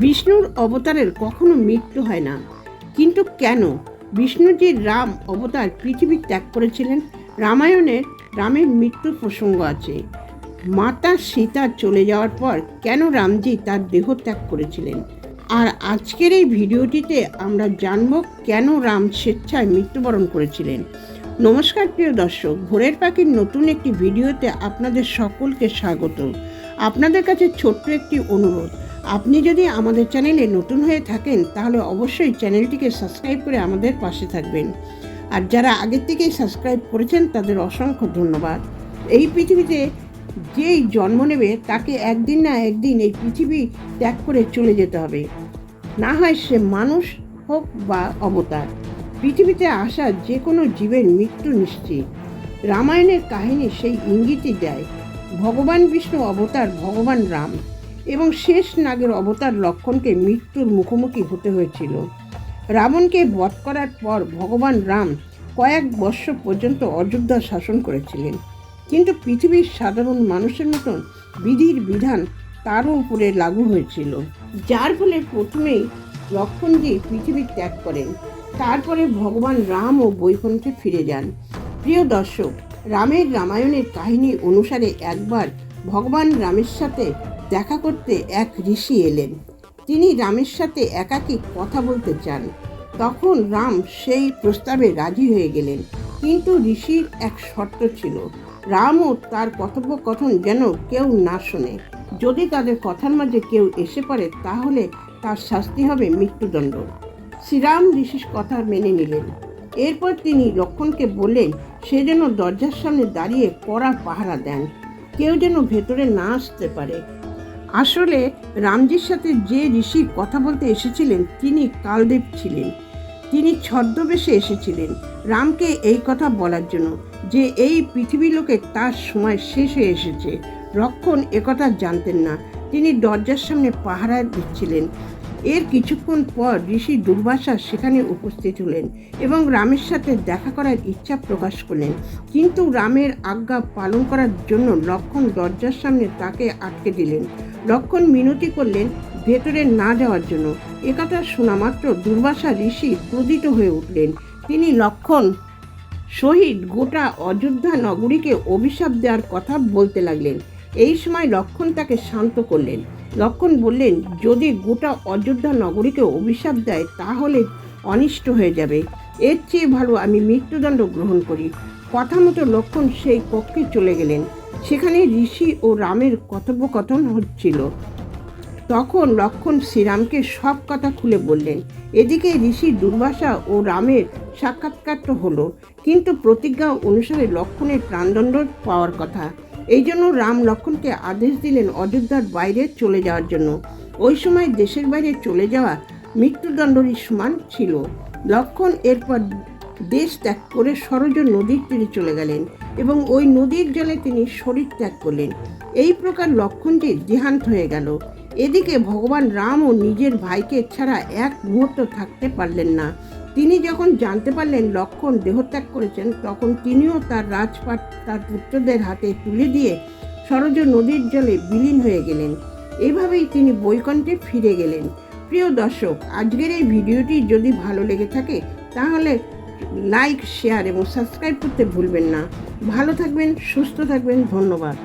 বিষ্ণুর অবতারের কখনো মৃত্যু হয় না। কিন্তু কেন বিষ্ণুজি রাম অবতার পৃথিবী ত্যাগ করেছিলেন? রামায়ণের রামের মৃত্যুর প্রসঙ্গ আছে। মাতা সীতা চলে যাওয়ার পর কেন রামজি তার দেহ ত্যাগ করেছিলেন? আর আজকের এই ভিডিওটিতে আমরা জানব কেন রাম স্বেচ্ছায় মৃত্যুবরণ করেছিলেন। নমস্কার প্রিয় দর্শক, ভোরের পাখির নতুন একটি ভিডিওতে আপনাদের সকলকে স্বাগত। আপনাদের কাছে ছোট্ট একটি অনুরোধ আপনি যদি আমাদের চ্যানেলে নতুন হয়ে থাকেন, তাহলে অবশ্যই চ্যানেলটিকে সাবস্ক্রাইব করে আমাদের পাশে থাকবেন। আর যারা আগের থেকেই সাবস্ক্রাইব করেছেন, তাদের অসংখ্য ধন্যবাদ। এই পৃথিবীতে যেই জন্ম নেবে, তাকে একদিন না একদিন এই পৃথিবী ত্যাগ করে চলে যেতে হবে। না হয় সে মানুষ হোক বা অবতার, পৃথিবীতে আসা যে কোনো জীবের মৃত্যু নিশ্চিত। রামায়ণের কাহিনী সেই ইঙ্গিতই দেয়, ভগবান বিষ্ণু অবতার ভগবান রাম। এবং শেষ নাগের অবতার লক্ষণকে মৃত্যুর মুখোমুখি হতে হয়েছিল। রাবণকে বধ করার পর ভগবান রাম কয়েক বর্ষ পর্যন্ত অযোধ্যা শাসন করেছিলেন। কিন্তু পৃথিবীর সাধারণ মানুষের মতন বিধির বিধান তারও উপরে লাগু হয়েছিল। যার ফলে প্রথমেই লক্ষণজি পৃথিবী ত্যাগ করেন। তারপরে ভগবান রাম ও বৈকুণ্ঠে ফিরে যান। প্রিয় দর্শক, রামের রামায়ণের কাহিনী অনুসারে একবার ভগবান রামের সাথে দেখা করতে এক ঋষি এলেন। তিনি রামের সাথে একাকী কথা বলতে চান। তখন রাম সেই প্রস্তাবে রাজি হয়ে গেলেন। কিন্তু ঋষির এক শর্ত ছিল, রামও তার কথোপকথন যেন কেউ না শোনে। যদি তাদের কথার মাঝে কেউ এসে পড়ে, তাহলে তার শাস্তি হবে মৃত্যুদণ্ড। শ্রীরাম ঋষির কথা মেনে নিলেন। এরপর তিনি লক্ষণকে বললেন, সে যেন দরজার সামনে দাঁড়িয়ে কড়া পাহারা দেন। কেউ যেন ভেতরে না আসতে পারে। আসলে রামজির সাথে যে ঋষি কথা বলতে এসেছিলেন, তিনি কালদেব ছিলেন। তিনি ছদ্মবেশে এসেছিলেন রামকে এই কথা বলার জন্য যে এই পৃথিবী লোকে তার সময় শেষ হয়ে এসেছে। রক্ষণ একথা জানতেন না। তিনি দরজার সামনে পাহারা দিচ্ছিলেন। এর কিছুক্ষণ পর ঋষি দুর্বাসা সেখানে উপস্থিত হলেন এবং রামের সাথে দেখা করার ইচ্ছা প্রকাশ করলেন। কিন্তু রামের আজ্ঞা পালন করার জন্য লক্ষণ দরজার সামনে তাকে আটকে দিলেন। লক্ষণ মিনতি করলেন ভেতরে না যাওয়ার জন্য। একথা শোনা মাত্র দুর্বাসা ঋষি ক্রোধিত হয়ে উঠলেন। তিনি লক্ষণ, শহীদ গোটা অযোধ্যা নগরীকে অভিশাপ দেওয়ার কথা বলতে লাগলেন। এই সময় লক্ষণ তাকে শান্ত করলেন। লক্ষণ বললেন, যদি গোটা অযোধ্যা নগরীকে অভিশাপ দেয়, তাহলে অনিষ্ট হয়ে যাবে। এর চেয়ে ভালো আমি মৃত্যুদণ্ড গ্রহণ করি। কথা মতো লক্ষণ সেই কক্ষে চলে গেলেন। সেখানে ঋষি ও রামের কথোপকথন হচ্ছিল। তখন লক্ষণ শ্রীরামকে সব কথা খুলে বললেন। এদিকে ঋষি দুর্বাসা ও রামের সাক্ষাৎকার তো হলো, কিন্তু প্রতিজ্ঞা অনুসারে লক্ষণের প্রাণদণ্ড পাওয়ার কথা। এই জন্য রাম লক্ষণকে আদেশ দিলেন অযোধ্যার বাইরে চলে যাওয়ার জন্য। ওই সময় দেশের বাইরে চলে যাওয়া মৃত্যুদণ্ডরই সমান ছিল। লক্ষণ এরপর দেশ ত্যাগ করে সরজ নদীর তীরে চলে গেলেন এবং ওই নদীর জলে তিনি শরীর ত্যাগ করলেন। এই প্রকার লক্ষণটি দেহান্ত হয়ে গেল। এদিকে ভগবান রামও নিজের ভাইকে ছাড়া এক মুহূর্ত থাকতে পারলেন না। তিনি যখন জানতে পারলেন লক্ষণ দেহত্যাগ করেছেন, তখন তিনিও তার রাজপাট, তার পুত্রদের হাতে তুলে দিয়ে সরজ নদীর জলে বিলীন হয়ে গেলেন। এইভাবেই তিনি বৈকণ্ঠে ফিরে গেলেন। প্রিয় দর্শক, আজকের এই ভিডিওটি যদি ভালো লেগে থাকে, তাহলে লাইক, শেয়ার এবং সাবস্ক্রাইব করতে ভুলবেন না। ভালো থাকবেন, সুস্থ থাকবেন, ধন্যবাদ।